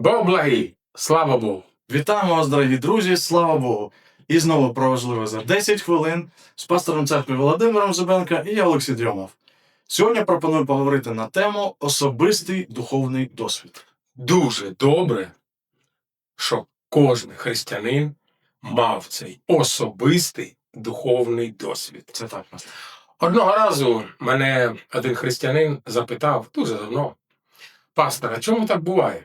Бог благий, слава Богу. Вітаємо вас, дорогі друзі, слава Богу! І знову про важливе за 10 хвилин з пастором церкви Володимиром Зубенка і я Олексій Дрьомов. Сьогодні пропоную поговорити на тему особистий духовний досвід. Дуже добре, що кожен християнин мав цей особистий духовний досвід. Це так, пастор. Одного разу мене один християнин запитав дуже давно: пастор, а чому так буває?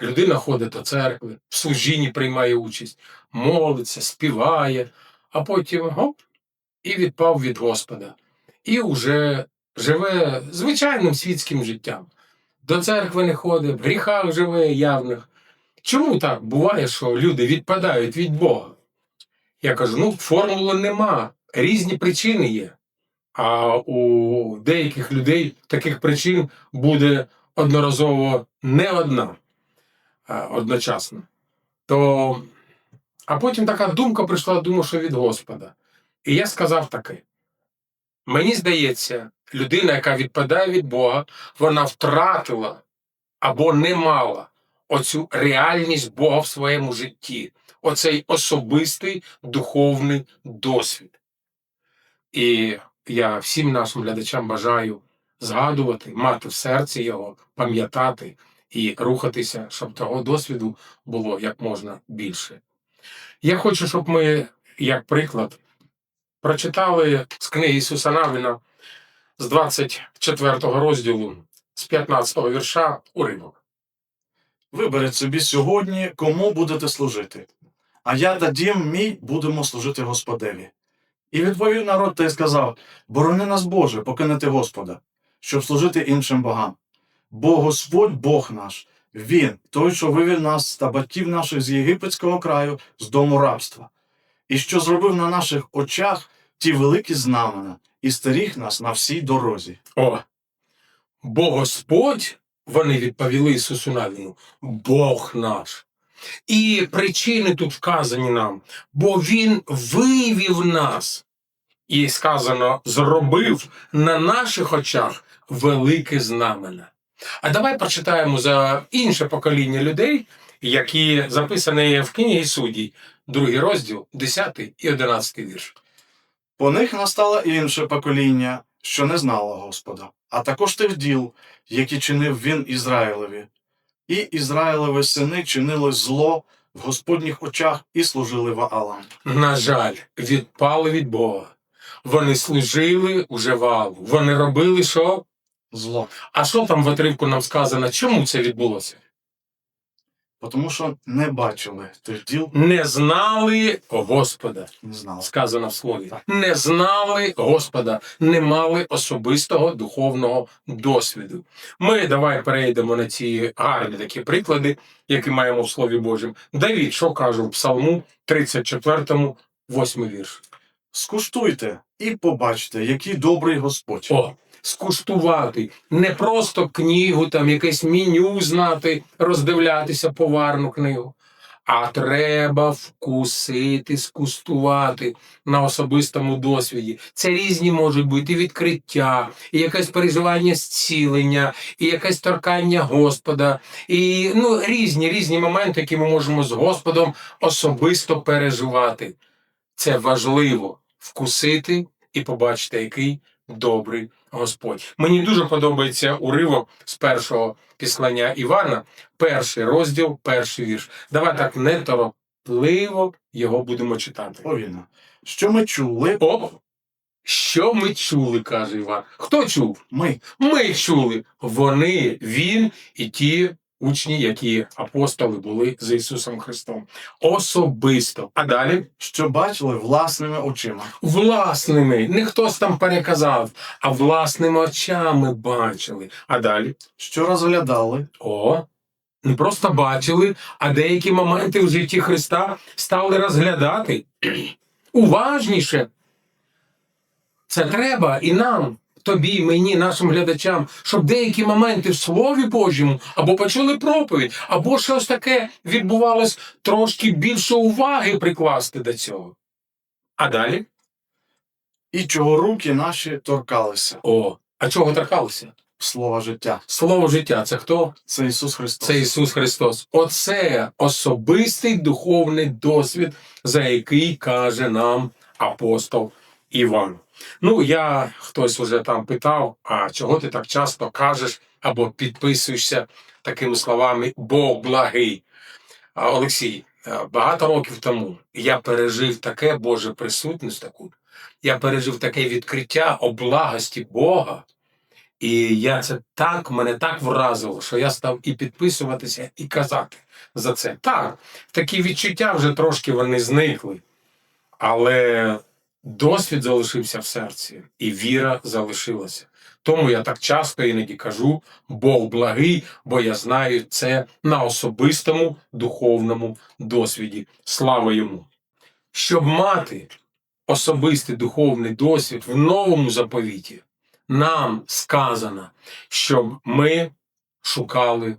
Людина ходить до церкви, в служінні приймає участь, молиться, співає, а потім гоп, і відпав від Господа. І вже живе звичайним світським життям. До церкви не ходить, в гріхах живе явних. Чому так буває, що люди відпадають від Бога? Я кажу: ну, формули нема, різні причини є. А у деяких людей таких причин буде одноразово не одна одночасно. То... А потім така думка прийшла, думаю, що від Господа. І я сказав таке: мені здається, людина, яка відпадає від Бога, вона втратила або не мала оцю реальність Бога в своєму житті, оцей особистий духовний досвід. І я всім нашим глядачам бажаю згадувати, мати в серці його, пам'ятати і рухатися, щоб того досвіду було як можна більше. Я хочу, щоб ми, як приклад, прочитали з книги Ісуса Навіна з 24 розділу, з 15 вірша уривок. Виберіть собі сьогодні, кому будете служити. А я та дім мій будемо служити Господеві. І відповів народ та й сказав: Борони нас, Боже, покинути Господа, щоб служити іншим богам. Бо Господь Бог наш, Він, той, що вивів нас та батьків наших з єгипетського краю, з дому рабства, і що зробив на наших очах ті великі знамена, і стеріг нас на всій дорозі. О, бо Господь, вони відповіли Ісусу Навіну, Бог наш. І причини тут вказані нам, бо Він вивів нас. І сказано, зробив на наших очах велике знамена. А давай прочитаємо за інше покоління людей, які записані в книгі суддій, другий розділ, 10 і 11 вірш. По них настало інше покоління, що не знало Господа, а також тих діл, які чинив він Ізраїлеві. І Ізраїлеві сини чинили зло в Господніх очах і служили Ваалам. на жаль, відпали від Бога. Вони служили уже валу. Вони робили що? Зло. А що там в отривку нам сказано? Чому це відбулося? Тому що не бачили тих діл, Не знали Господа, не знали. сказано в слові. Не знали Господа, не мали особистого духовного досвіду. Ми давай перейдемо на ці гарні такі приклади, які маємо в Слові Божому. Давід, що каже в Псалму 34, 8 вірш. Скуштуйте і побачте, який добрий Господь. О, скуштувати. Не просто книгу, там якесь меню знати, роздивлятися поварну книгу. А треба вкусити, скуштувати на особистому досвіді. Це різні можуть бути і відкриття, і якесь переживання зцілення, і якесь торкання Господа, і ну, різні різні моменти, які ми можемо з Господом особисто переживати. Це важливо вкусити і побачити, який добрий Господь. Мені дуже подобається уривок з першого післання Івана, перший розділ, перший вірш. Давай так неторопливо його будемо читати. Повільно. Що ми чули, Оп! Що ми чули, каже Іван. Хто чув? ми, Ми чули. Вони, він і ті учні, які апостоли були з Ісусом Христом. Особисто. А далі що бачили власними очима. власними, не хтось там переказав, а власними очами бачили. А далі що розглядали, о, не просто бачили, а деякі моменти в житті Христа стали розглядати уважніше. Це треба і нам, тобі, мені, нашим глядачам, щоб деякі моменти в Слові Божому або почули проповідь, або щось таке відбувалось трошки більше уваги прикласти до цього. А далі? і чого руки наші торкалися. О, а чого торкалися? слова життя. Слово життя це хто? Це Ісус Христос. Це Ісус Христос. Оце особистий духовний досвід, за який каже нам апостол Іван. Ну, я хтось уже там питав, а чого ти так часто кажеш або підписуєшся такими словами Бог благий. Олексій, е, багато років тому я пережив таке Боже присутність таку. Я пережив таке відкриття о благості Бога. І я це так, мене так вразило, що я став і підписуватися, і казати за це. Так, такі відчуття вже трошки вони зникли, але досвід залишився в серці, і віра залишилася. Тому я так часто іноді кажу: Бог благий, бо я знаю це на особистому духовному досвіді. Слава йому! Щоб мати особистий духовний досвід в новому заповіті, нам сказано, щоб ми шукали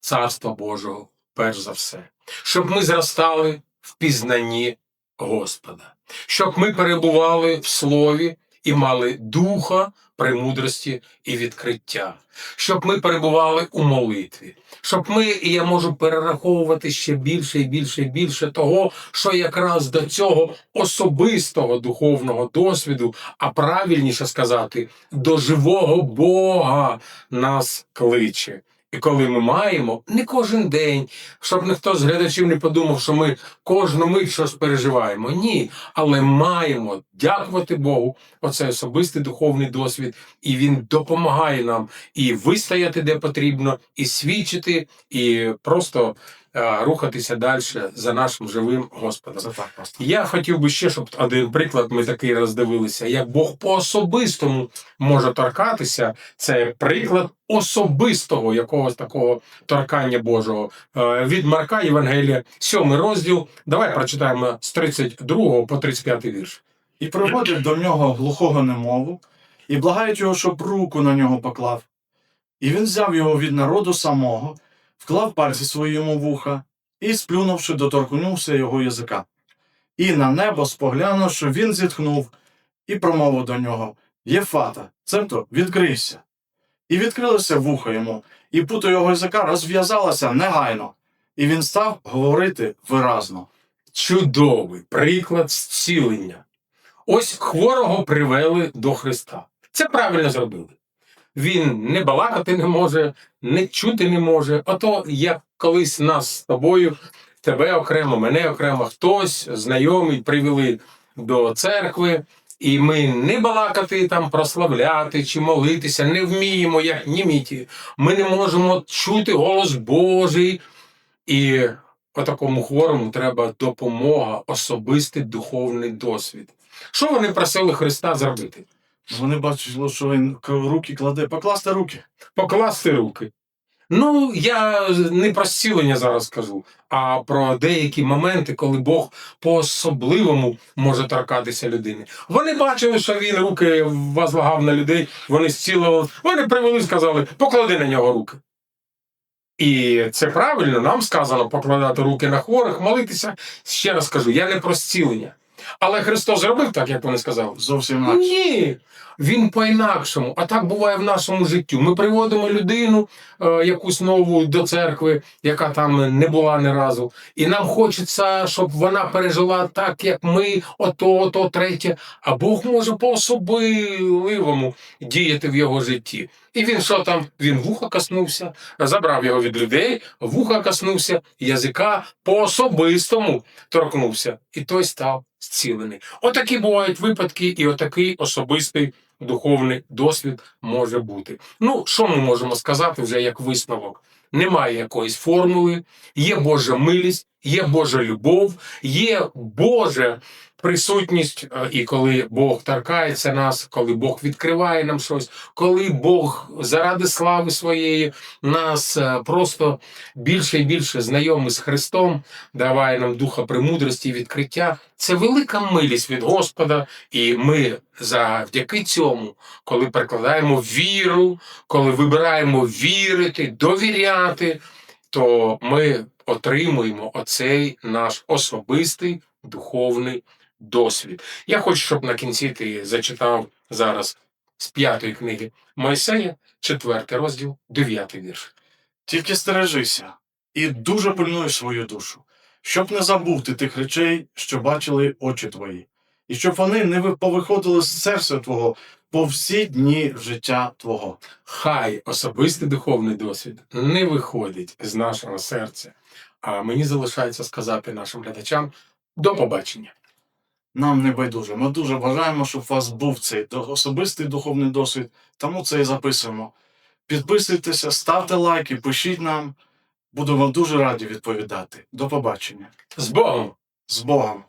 Царства Божого перш за все, щоб ми зростали в пізнанні Господа, щоб ми перебували в Слові і мали духа премудрості і відкриття, щоб ми перебували у молитві, щоб ми, і я можу перераховувати ще більше і більше і більше того, що якраз до цього особистого духовного досвіду, а правильніше сказати, до живого Бога нас кличе. І коли ми маємо не кожен день, щоб ніхто з глядачів не подумав, що ми кожну мить щось переживаємо. Ні, але маємо дякувати Богу. Оце особистий духовний досвід, і він допомагає нам і вистояти де потрібно, і свідчити, і просто рухатися далі за нашим живим Господом. Я хотів би ще, щоб один приклад ми такий роздивилися, як Бог по особистому може торкатися. Це приклад особистого якогось такого торкання Божого. Е, Від Марка Євангелія, сьомий розділ. Давай прочитаємо з 32 по 35 вірш. І приводять до нього глухого немову, і благають його, щоб руку на нього поклав. І він взяв його від народу самого, вклав пальці свої йому вуха, і, сплюнувши, доторкнувся його язика. І на небо споглянувши, він зітхнув і промовив до нього Єфата, цебто відкрийся. І відкрилося вуха йому, і пута його язика розв'язалася негайно, і він став говорити виразно. Чудовий приклад зцілення. Ось хворого привели до Христа. Це правильно зробили. Він не балакати не може, не чути не може. Ото як колись нас з тобою, тебе окремо, мене окремо, хтось знайомий привели до церкви, і ми не балакати там, прославляти чи молитися, не вміємо, як німіті. Ми не можемо чути голос Божий. І отакому хворому треба допомога, особистий духовний досвід. Що вони просили Христа зробити? Вони бачили, що він руки кладе, покласти руки. Покласти руки. Ну, я не про зцілення зараз кажу, а про деякі моменти, коли Бог по-особливому може торкатися людини. Вони бачили, що він руки возлагав на людей, вони зцілували, вони привели, і сказали, поклади на нього руки. І це правильно, нам сказано покладати руки на хворих, молитися. Ще раз кажу, я не про зцілення. Але Христос зробив так, як вони сказали. Зовсім інакше. Ні, він по-інакшому. А так буває в нашому житті. Ми приводимо людину е, якусь нову до церкви, яка там не була ні разу. І нам хочеться, щоб вона пережила так, як ми, ото, ото, третє. А Бог може по-особливому діяти в його житті. І він що там? Він вуха коснувся, забрав його від людей, вуха коснувся, язика по-особистому торкнувся. І той став зцілений. Отакі бувають випадки, і отакий особистий духовний досвід може бути. Ну, що ми можемо сказати вже як висновок? Немає якоїсь формули, є Божа милість, є Божа любов, є Божа присутність, е, і коли Бог торкається нас, коли Бог відкриває нам щось, коли Бог заради слави своєї нас е, просто більше і більше знайомий з Христом, даває нам духа премудрості і відкриття. Це велика милість від Господа, і ми завдяки цьому, коли прикладаємо віру, коли вибираємо вірити, довіряти, то ми отримуємо оцей наш особистий духовний досвід. Я хочу, щоб на кінці ти зачитав зараз з п'ятої книги Мойсея, четвертий розділ, дев'ятий вірш. Тільки стережися і дуже пильнуй свою душу, щоб не забути тих речей, що бачили очі твої, і щоб вони не повиходили з серця твого по всі дні життя твого. Хай особистий духовний досвід не виходить з нашого серця. А мені залишається сказати нашим глядачам до побачення. Нам не байдуже. Ми дуже бажаємо, щоб у вас був цей особистий духовний досвід, тому це і записуємо. Підписуйтеся, ставте лайки, пишіть нам. Будемо дуже раді відповідати. До побачення. З Богом! З Богом!